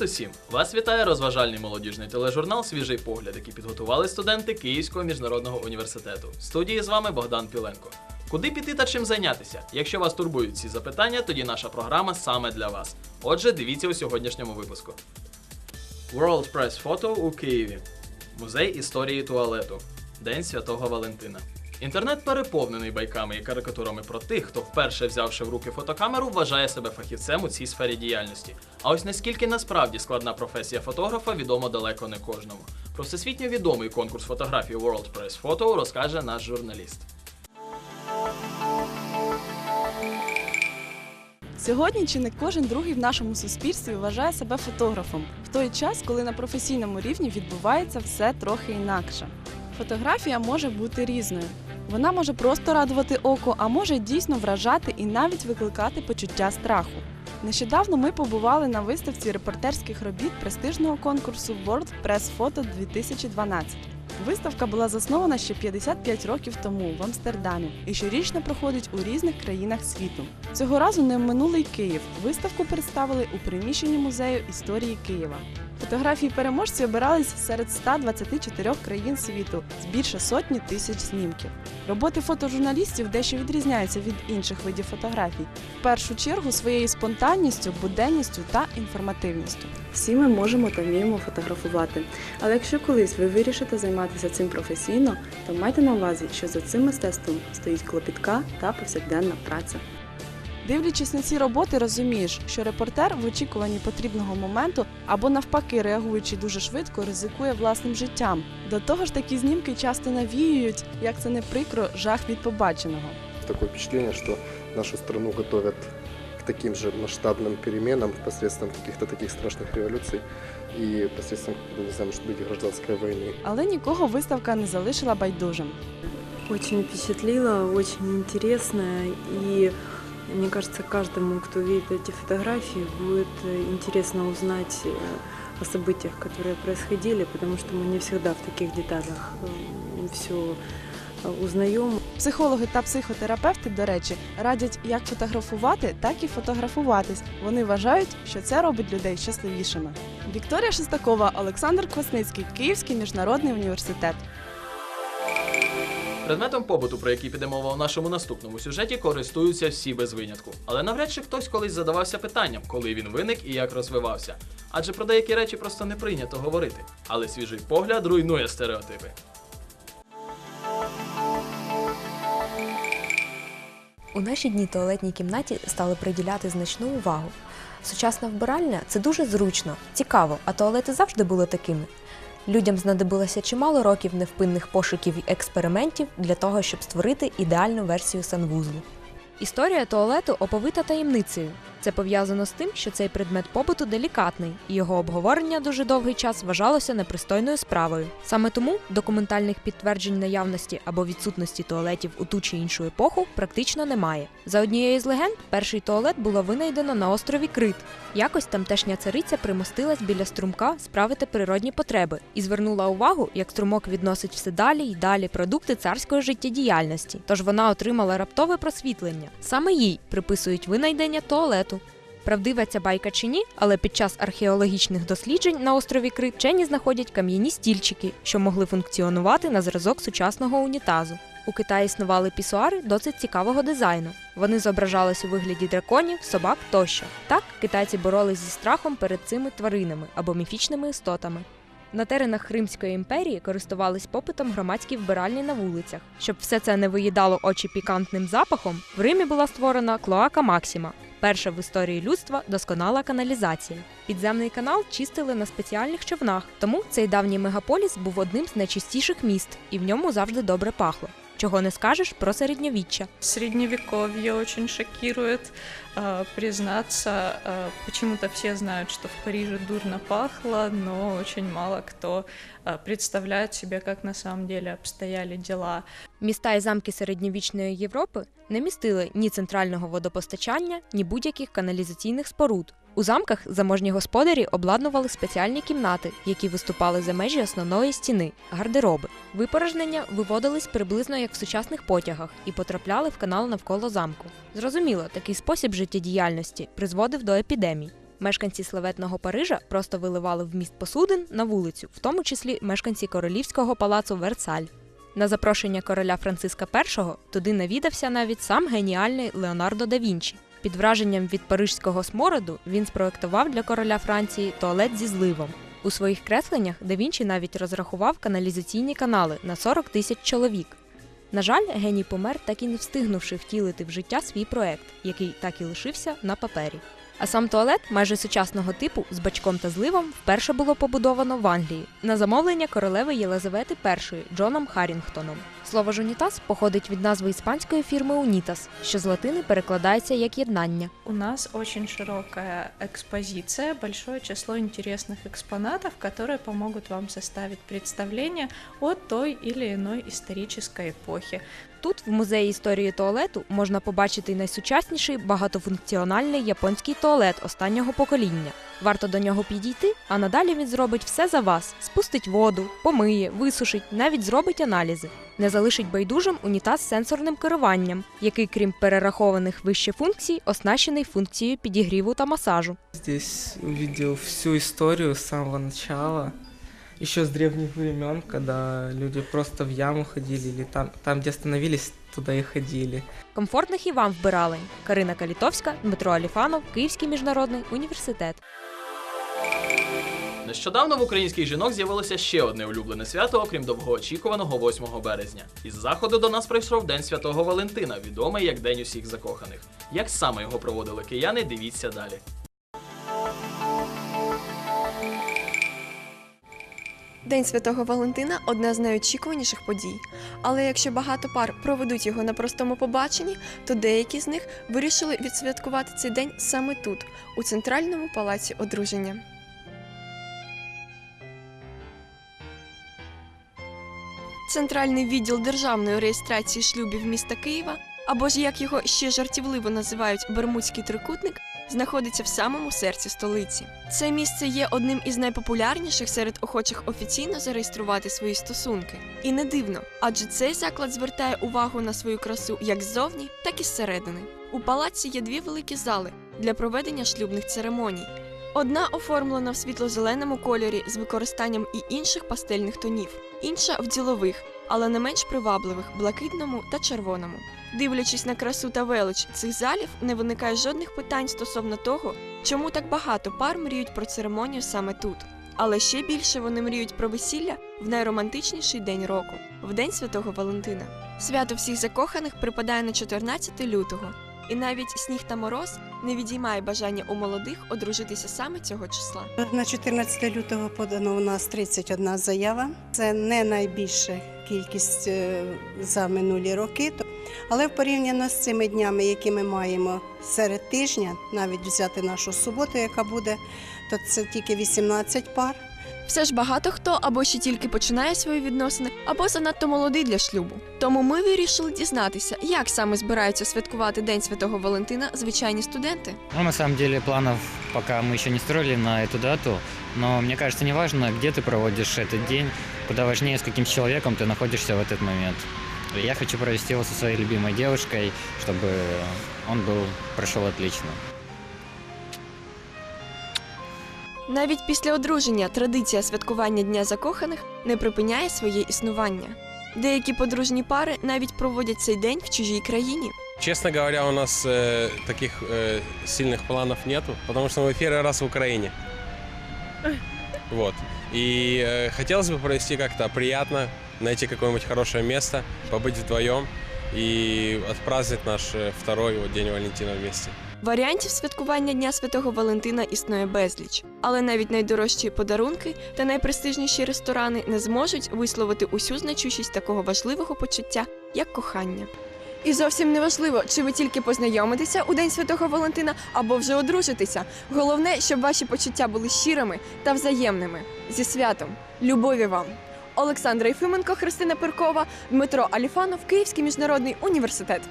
Привіт усім! Вас вітає розважальний молодіжний тележурнал Свіжий погляд, який підготували студенти Київського міжнародного університету. В студії з вами Богдан Піленко. Куди піти та чим зайнятися? Якщо вас турбують ці запитання, тоді наша програма саме для вас. Отже, дивіться у сьогоднішньому випуску. World Press Photo у Києві. Музей історії туалету. День Святого Валентина. Інтернет переповнений байками і карикатурами про тих, хто вперше взявши в руки фотокамеру, вважає себе фахівцем у цій сфері діяльності. А ось наскільки насправді складна професія фотографа, відомо далеко не кожному. Про всесвітньо відомий конкурс фотографії World Press Photo розкаже наш журналіст. Сьогодні чи не кожен другий в нашому суспільстві вважає себе фотографом в той час, коли на професійному рівні відбувається все трохи інакше. Фотографія може бути різною. Вона може просто радувати око, а може дійсно вражати і навіть викликати почуття страху. Нещодавно ми побували на виставці репортерських робіт престижного конкурсу World Press Photo 2012. Виставка була заснована ще 55 років тому в Амстердамі і щорічно проходить у різних країнах світу. Цього разу не минулий Київ. Виставку представили у приміщенні музею історії Києва. Фотографії переможців обирались серед 124 країн світу з більше сотні тисяч знімків. Роботи фотожурналістів дещо відрізняються від інших видів фотографій. В першу чергу своєю спонтанністю, буденністю та інформативністю. Всі ми можемо та вміємо фотографувати. Але якщо колись ви вирішите займатися цим професійно, то майте на увазі, що за цим мистецтвом стоїть клопітка та повсякденна праця. Дивлячись на ці роботи, розумієш, що репортер в очікуванні потрібного моменту або навпаки, реагуючи дуже швидко, ризикує власним життям. До того ж, такі знімки часто навіюють, як це не прикро, жах від побаченого. Такое впечатление, что нашу страну готовят к таким же масштабным переменам посредством каких-то таких страшных революций и посредством, ну, не знаю, может быть, и гражданской войны. Але нікого виставка не залишила байдужим. Очень впечатлило, очень интересно. И мне кажется, каждому, кто видит эти фотографии, будет э, интересно узнать э, о событиях, которые происходили, потому что мы не всегда в таких деталях все узнаем. Психологи та психотерапевти, до речі, радять як фотографувати, так і фотографуватись. Вони вважають, що це робить людей щасливішими. Вікторія Шестакова, Олександр Квасницький, Київський міжнародний університет. Предметом побуту, про який піде мова у нашому наступному сюжеті, користуються всі без винятку. Але навряд чи хтось колись задавався питанням, коли він виник і як розвивався. Адже про деякі речі просто не прийнято говорити. Але свіжий погляд руйнує стереотипи. У наші дні туалетній кімнаті стали приділяти значну увагу. Сучасна вбиральня це дуже зручно, цікаво, а туалети завжди були такими. Людям знадобилося чимало років невпинних пошуків і експериментів для того, щоб створити ідеальну версію санвузлу. Історія туалету оповита таємницею. Це пов'язано з тим, що цей предмет побуту делікатний, і його обговорення дуже довгий час вважалося непристойною справою. Саме тому документальних підтверджень наявності або відсутності туалетів у ту чи іншу епоху практично немає. За однією з легенд, перший туалет було винайдено на острові Крит. Якось тамтешня цариця примостилась біля струмка справити природні потреби і звернула увагу, як струмок відносить все далі й далі продукти царської життєдіяльності. Тож вона отримала раптове просвітлення. Саме їй приписують винайдення туалету. Правдива ця байка чи ні, але під час археологічних досліджень на острові Крит вчені знаходять кам'яні стільчики, що могли функціонувати на зразок сучасного унітазу. У Китаї існували пісуари досить цікавого дизайну. Вони зображались у вигляді драконів, собак тощо. Так китайці боролись зі страхом перед цими тваринами або міфічними істотами. На теренах Римської імперії користувались попитом громадські вбиральні на вулицях. Щоб все це не виїдало очі пікантним запахом, в Римі була створена клоака Максима. Перша в історії людства досконала каналізація. Підземний канал чистили на спеціальних човнах, тому цей давній мегаполіс був одним з найчистіших міст, і в ньому завжди добре пахло. Чого не скажеш про середньовіччя. Средневековье очень шокирует. Э, Признаться, э, почему-то все знают, что в Париже дурно пахло, но очень мало кто э, представляет себе, как на самом деле обстояли дела. Міста і замки середньовічної Європи не містили ні центрального водопостачання, ні будь-яких каналізаційних споруд. У замках заможні господарі обладнували спеціальні кімнати, які виступали за межі основної стіни гардероби. Випорожнення виводились приблизно як в сучасних потягах і потрапляли в канал навколо замку. Зрозуміло, такий спосіб життєдіяльності призводив до епідемій. Мешканці славетного Парижа просто виливали вміст посудин на вулицю, в тому числі мешканці королівського палацу Версаль. На запрошення короля Франциска І туди навідався навіть сам геніальний Леонардо да Вінчі. Під враженням від парижського смороду він спроектував для короля Франції туалет зі зливом. У своїх кресленнях да Вінчі навіть розрахував каналізаційні канали на 40 тисяч чоловік. На жаль, геній помер, так і не встигнувши втілити в життя свій проект, який так і лишився на папері. А сам туалет майже сучасного типу з бачком та зливом вперше було побудовано в Англії на замовлення королеви Єлизавети І Джоном Харрінгтоном. Слово ж унітаз походить від назви іспанської фірми Унітас, що з латини перекладається як єднання. У нас очень широкая экспозиция, большое число интересных экспонатов, которые помогут вам составить представление о той или иной исторической эпохе. Тут, в музеї історії туалету, можна побачити найсучасніший багатофункціональний японський туалет останнього покоління. Варто до нього підійти, а надалі він зробить все за вас: спустить воду, помиє, висушить, навіть зробить аналізи. Не залишить байдужим унітаз з сенсорним керуванням, який, крім перерахованих вище функцій, оснащений функцією підігріву та масажу. Здесь увидел всю историю с самого начала, еще с древних времен, когда люди просто в яму ходили или там, там где остановились, туда и ходили. Комфортних і вам вбиралень. Карина Калітовська, Дмитро Аліфанов, Київський міжнародний університет. Нещодавно в українських жінок з'явилося ще одне улюблене свято, окрім довгоочікуваного 8 березня. Із заходу до нас прийшов День Святого Валентина, відомий як День усіх закоханих. Як саме його проводили кияни, дивіться далі. День Святого Валентина одна з найочікуваніших подій. Але якщо багато пар проведуть його на простому побаченні, то деякі з них вирішили відсвяткувати цей день саме тут, у центральному палаці одруження. Центральний відділ державної реєстрації шлюбів міста Києва, або ж як його ще жартівливо називають Бермудський трикутник, знаходиться в самому серці столиці. Це місце є одним із найпопулярніших серед охочих офіційно зареєструвати свої стосунки. І не дивно, адже цей заклад звертає увагу на свою красу як ззовні, так і зсередини. У палаці є дві великі зали для проведення шлюбних церемоній. Одна оформлена в світло-зеленому кольорі з використанням і інших пастельних тонів, інша в ділових, але не менш привабливих блакитному та червоному. Дивлячись на красу та велич цих залів, не виникає жодних питань стосовно того, чому так багато пар мріють про церемонію саме тут. Але ще більше вони мріють про весілля в найромантичніший день року в День Святого Валентина. Свято всіх закоханих припадає на 14 лютого, і навіть сніг та мороз не відіймає бажання у молодих одружитися саме цього числа. На 14 лютого подано у нас 31 заява. Це не найбільша кількість е, за минулі роки. Але порівняно з цими днями, які ми маємо серед тижня, навіть взяти нашу суботу, яка буде, то це тільки 18 пар. Все ж багато хто або ще тільки починає свої відносини, або занадто молодий для шлюбу. Тому ми вирішили дізнатися, як саме збираються святкувати День Святого Валентина звичайні студенти. Ну, на самом деле, планов пока мы еще не строили на эту дату, но мне кажется, не важно, где ты проводишь этот день, куда важнее, с каким человеком ты находишься в этот момент. Я хочу провести его со своей любимой девушкой, чтобы он был прошел отлично. Навіть після одруження традиція святкування Дня закоханих не припиняє своє існування. Деякі подружні пари навіть проводять цей день в чужій країні. Честно говоря, у нас э, таких э, сильных планов нету, потому что мы первый раз в Украине. Вот. И э, хотелось бы провести как-то приятно, найти какое-нибудь хорошее место, побыть вдвоем и отпраздновать наш э, второй вот, день Валентина вместе. Варіантів святкування Дня Святого Валентина існує безліч, але навіть найдорожчі подарунки та найпрестижніші ресторани не зможуть висловити усю значущість такого важливого почуття, як кохання. І зовсім не важливо, чи ви тільки познайомитеся у День Святого Валентина або вже одружитеся. Головне, щоб ваші почуття були щирими та взаємними. Зі святом, любові вам! Олександра Єфименко, Христина Перкова, Дмитро Аліфанов, Київський міжнародний університет.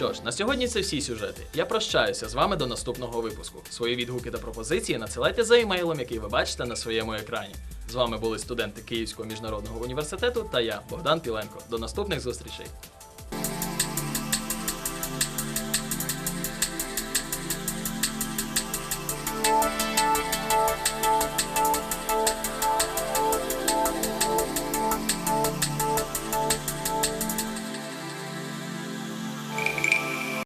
Що ж, на сьогодні це всі сюжети. Я прощаюся з вами до наступного випуску. Свої відгуки та пропозиції надсилайте за емейлом, який ви бачите на своєму екрані. З вами були студенти Київського міжнародного університету та я, Богдан Піленко. До наступних зустрічей.